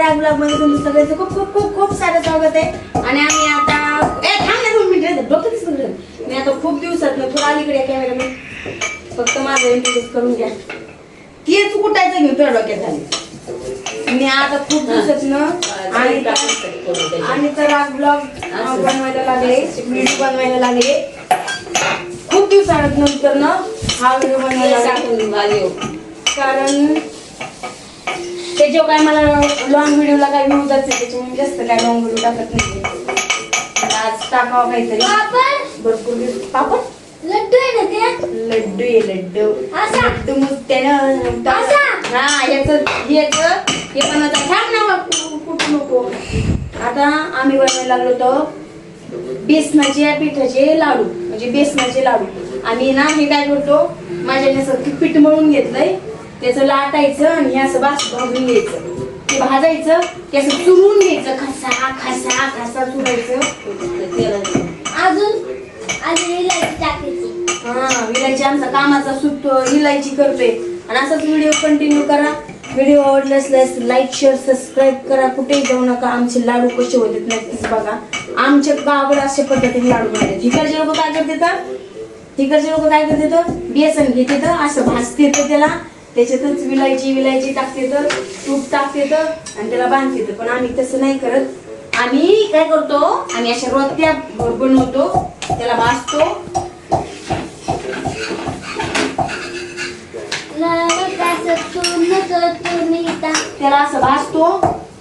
राग ब्लॉगमध्ये तुमचं सगळ्यांचं खूप खूप खूप खूप सारं स्वागत आहे. आणि आम्ही आता ए थांब ना दोन मिनिटं. डोकं दिसत मी आता खूप दिवसात ना थोडं अलीकडे कॅमेरा फक्त माझं इंट्रोड्यूस करून घ्या. तेच कुठायचं घेऊन तुला डोक्यात झाली मी आता खूप दिवसात ना आणि आणि तर आज ब्लॉग बनवायला लागले. व्हिडिओ बनवायला लागले. खूप दिवसानंतर ना हा व्हिडिओ बनवायला लागले. कारण त्याच्यावर काय मला लॉंग व्हिडिओला काय व्ह्यू जाते त्याच्यामुळे जास्त काय लॉंग व्हिडिओ टाकत नाही. तर आज टाकावं काहीतरी. भरपूर पापड? लड्डू आहे ना ते? लड्डू आहे लड्डू. असा? लड्डू मुत्यानं असा? हा याचं याचं हे पण आता थांब ना कुठं नको. आता आम्ही बनवायला लागलो होतो बेसनाचे पिठाचे लाडू. म्हणजे बेसनाचे लाडू. आम्ही ना हे काय करतो माझ्या असं पीठ मळून घेतलंय. त्याचं लाटायचं आणि हे असं बास भाजून घ्यायचं. ते भाजायचं ते असं चुरून घ्यायचं खसा खसा खसा चुरायचं. अजून अजून इलायची टाकायची. हा विलायची आमचा कामाचा सुटतो विलायची करतोय. आणि असाच व्हिडिओ कंटिन्यू करा. व्हिडिओ आवडला असल्यास लाईक शेअर सबस्क्राईब करा. कुठेही जाऊ नका. आमचे लाडू कसे होते नक्कीच बघा. आमच्या गावाकडे अशा पद्धतीने लाडू बनतात. ठिकाणचे लोक काय करते तर ठिकाणचे लोक काय करते तर बेसन घेते असं भाजते त्याला. त्याच्यातच विलायची विलायची टाकते तर तूप टाकते तर आणि त्याला बांधते तर. पण आम्ही तसं नाही करत. आम्ही काय करतो आम्ही अशा रोत्या बनवतो त्याला भाजतो. त्याला असं भाजतो.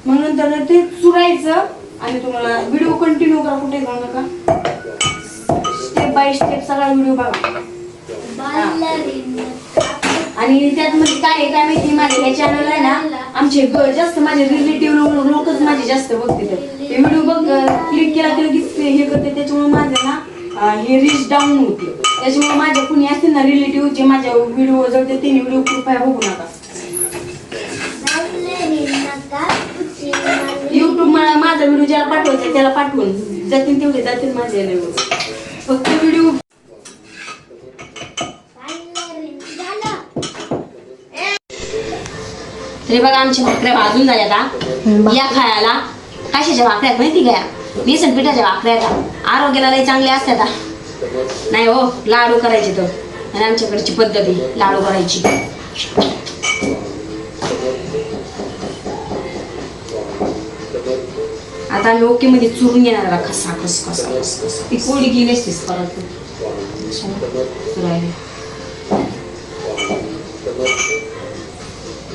मग नंतर ते चुरायचं. आणि तुम्हाला व्हिडिओ कंटिन्यू करा कुठे जाऊ नका. स्टेप बाय स्टेप सगळा व्हिडिओ बघा. आणि त्यात म्हणजे काय आहे काय माहिती माझ्या ह्या चॅनल आहे ना आमचे ग- जास्त माझे रिलेटिव्ह लोकच माझे जास्त बघते ते. व्हिडिओ बघ क्लिक केला की लगेच ते हे करते त्याच्यामुळे माझं ना अं, हे रीच डाऊन होते. त्याच्यामुळे माझ्या कुणी असतील ना रिलेटिव्ह जे माझ्या व्हिडिओ जळते ते व्हिडिओ कृपया बघू नका. युट्यूब माझा व्हिडिओ ज्याला पाठवायचा त्याला पाठवून. जातील तेवढे जातील माझे फक्त व्हिडिओ तरी बघा आमच्या भाकऱ्या भाजून झाल्या आता. या खायला. कशाच्या भाकऱ्या माहिती का बेसन पिठाच्या भाकऱ्या आरोग्याला लई चांगल्या असतात. नाही हो लाडू करायचे तो. आणि आमच्याकडची पद्धत आहे लाडू करायची. आता आम्ही ओके मध्ये चुरून घेणार खसा खस खसा खस खस ती पोळी गेली असतीस परत.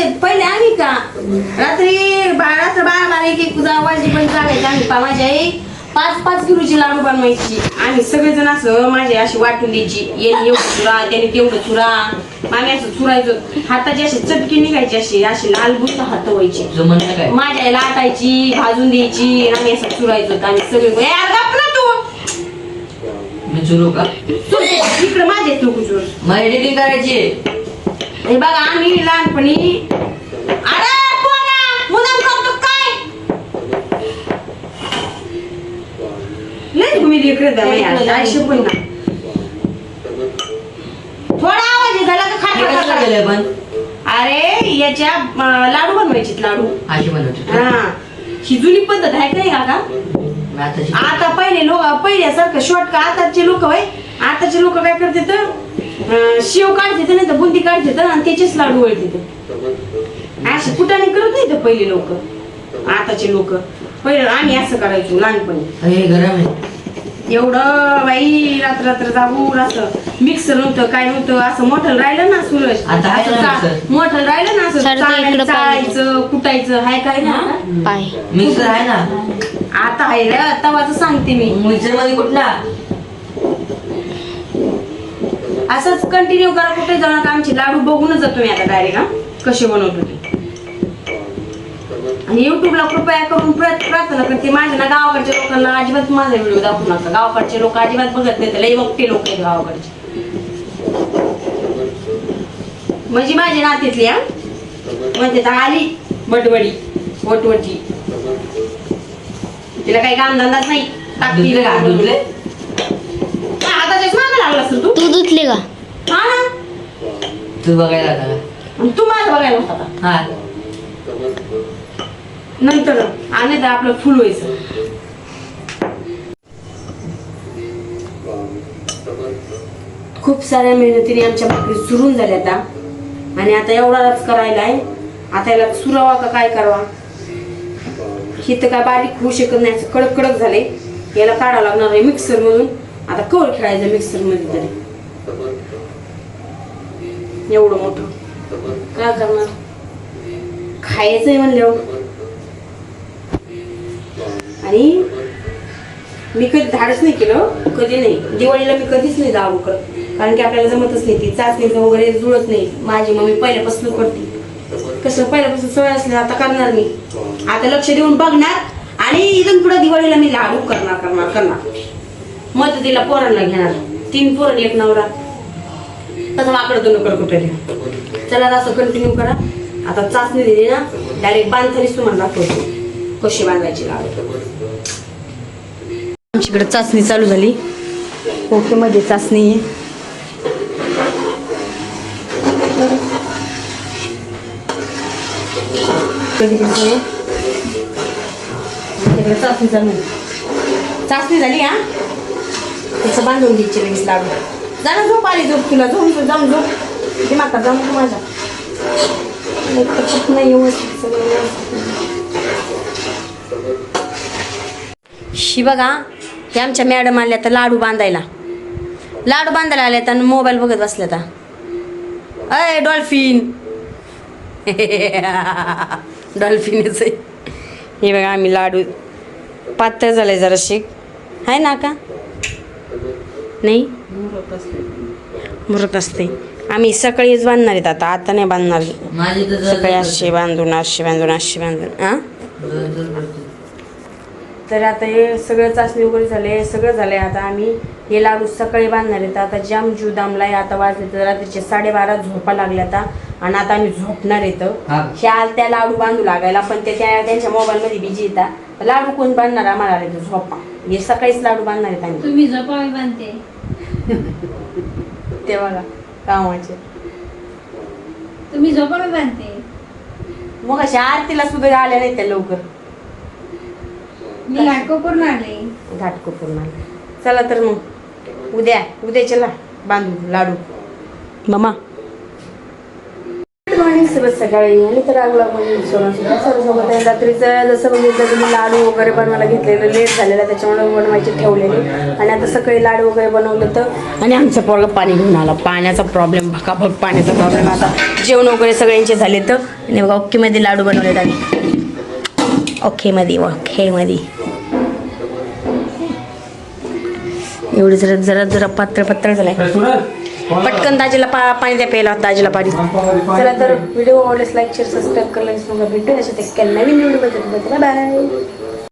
बनवायचे पहिले आम्ही का। रात्री रात्र बारा बारा एक एक वाजली पण चालायचं आम्ही पा माझी आई पाच पाच किलोची लाडू बनवायची। आम्ही सगळेजण असं माझी अशी वाटून द्यायची येणे एवढं चुरा त्याने तेवढं चुरा. आम्ही असं चुरायचो. हाताची अशी चटकी निघायची अशी अशी लाल बुट हात व्हायचे माझ्या आईला आटायची भाजून द्यायची आम्ही असं चुरायचो. आम्ही सगळे ए, यार गप ना तू. मी चुरू का? इकडे माझे तू मला एडिटिंग करायची. हे बघा आम्ही लहानपणी अरे मुदाम करतो काय? लय तुम्ही आज काय शिकून ना थोडा आवाज झाला का खाट पण? अरे याच्या लाडू बनवायचे लाडू. अशी बनवते. हा. ही जुनी पद्धत आहे का नाही आता पहिले लोक पहिल्यासारखं शॉर्ट का आताचे लोक वय आताचे लोक काय करते तर अं, शेव काढते नाही तर बुंदी काढते तर आणि त्याचेच लाडू वळते तर असे कुठाने करत नाही तर पहिले लोक. आताचे लोक. पहिले आम्ही असं करायचो लहानपणी. हे गरम आहे. एवढं बाई रात्र रात्र जाऊन असं मिक्सर नव्हतं काय नव्हतं असं मोठं राहिलं ना सूरज. आता आहे असं ना चा- mixer. मोठं राहिलं ना असं सारखं चाळायचं इकडं पाहिजे. चाळायचं कुटायचं हाय काय ना? पाय. मिक्सर आहे ना? आता आहे रे तवाच सांगते मी. मिक्सरमध्ये कुठला? असंच कंटिन्यू करा कुठे नका. आमचे लाडू बघूनच जातो मी आता डायरेक्ट हा. कसे बनवतो ते आणि युट्यूबला कृपया करून प्रार्थना करते. माझ्या ना गावाकडच्या लोकांना अजिबात माझा व्हिडिओ दाखवू नका. गावाकडचे लोक अजिबात बघत नाही लई मोठे लोक आहेत गावाकडचे. म्हणजे माझी नातीतली हा. म्हणजे आली बटवडी वटवटी तिला काही काम धंदाच नाही. टाकती दुधले का दुधले हाताच्याच मागं लागला असेल तू धुतले का? हा ना? तू बघायला आणि तू माझं बघायला होता का? हा. नंतर आणि तर आपलं फुल व्हायचं. खूप साऱ्या मेहनतीने आमच्या भाकरी सुरून झाल्या आता आणि आता एवढा रस करायला आहे. आता याला सुरावा का काय करावा? ही तर काय बारीक होऊ शकत नाही असं कडक कडक झाले याला काढावं लागणार आहे मिक्सर मधून. आता कवर खेळायचं मिक्सरमध्ये तरी. एवढं मोठं. काय करणार खायचंय म्हणल्यावर. आणि मी कधी धाडच नाही केलं कधी नाही. दिवाळीला मी कधीच नाही दारू करत. कारण की आपल्याला जमतच नाही. ती चाचणीचं वगैरे जुळत नाही. माझी मम्मी पहिल्यापासून करते. कसं पहिल्यापासून सवय असली आता करणार मी. आता लक्ष देऊन बघणार आणि इथून पुढे दिवाळीला मी लाडू करणार करणार करणार. मदतीला पोरांना घेणार. तीन पोरं एक नवरा. तसं वाकडं दोन नकर कुठे चला असं कंटिन्यू करा. आता चाचणी दिली ना डायरेक्ट बांधतानीच तुम्हाला दाखवतो. कशी बांधायची लाडू आमच्याकडे चाचणी चालू झाली. ओके मध्ये चाचणी चाचणी चालू चाचणी झाली हा? तसं बांधून घ्यायची लगेच लाडू. जाणं झोप आली झोप तुला झोप जाऊन झोप ते माका जाऊन तू माझा नाही व्यवस्थित सगळं व्यवस्थित. शी बघा ते आमच्या मॅडम आल्या तर लाडू बांधायला. लाडू बांधायला आल्या तर मोबाईल बघत बसल्या तर अय डॉल्फिन. डॉल्फिनच आहे. हे बघा आम्ही लाडू पातळ झाले जरा शिक आहे ना का? नाही? मुरत असते. आम्ही सकाळीच बांधणार आहेत आता आता नाही बांधणार. माझी तर सकाळी अशी बांधून अशी बांधून अशी बांधून हां तर आता हे सगळं चाचणी वगैरे झाले सगळं झालंय आता आम्ही. हे लाडू सकाळी बांधणार आहेत. आता जाम जीव दामलाय आता वाजले तर रात्रीचे साडेबारा झोपा लागल्या आता. आणि आता आम्ही झोपणार येतं हा. ह्या त्या लाडू बांधू लागायला पण ते त्या त्यांच्या मोबाईलमध्ये बिजी येतात लाडू कोण बांधणार आम्हाला झोपा? हे सकाळीच लाडू बांधणार आहेत आम्ही. तुम्ही झोपावी बांधते. ते बघा कामाचे. तुम्ही झोपावी बांधते मग अशा आरतीला सुद्धा आल्या नाही त्या लवकर. मी लाडको करून आले. घाटको पूर्ण चला तर मग उद्या उद्या चला बांधू लाडू. मामा मॉर्निंग सगळं सकाळी. आणि तर आग लागून सोबत आहे. रात्रीचं जसं म्हणजे बघितलं तुम्ही लाडू वगैरे बनवायला घेतलेलं लेट झालेलं त्याच्यामुळे बनवायचे ठेवलेले. आणि आता सकाळी लाडू वगैरे बनवलं तर आणि आमचं पोरगं पाणी घेऊन आला. पाण्याचा प्रॉब्लेम भकाभक पाण्याचा प्रॉब्लेम आता जेवण वगैरे सगळ्यांचे झाले तर आणि बघा ओकेमध्ये लाडू बनवलेत आम्ही ओकेमध्ये ओकेमध्ये एवढी जरा जरा जरा पत्रपत्र झालं आहे पटकन दाजीला पा पाणी द्या प्यायला दाजीला पाणी. चला तर व्हिडिओ आवडल्यास लाईक शेअर सबस्क्राईब करायला विसरू नका भेटू अशा ते नवीन व्हिडिओ बघत बाय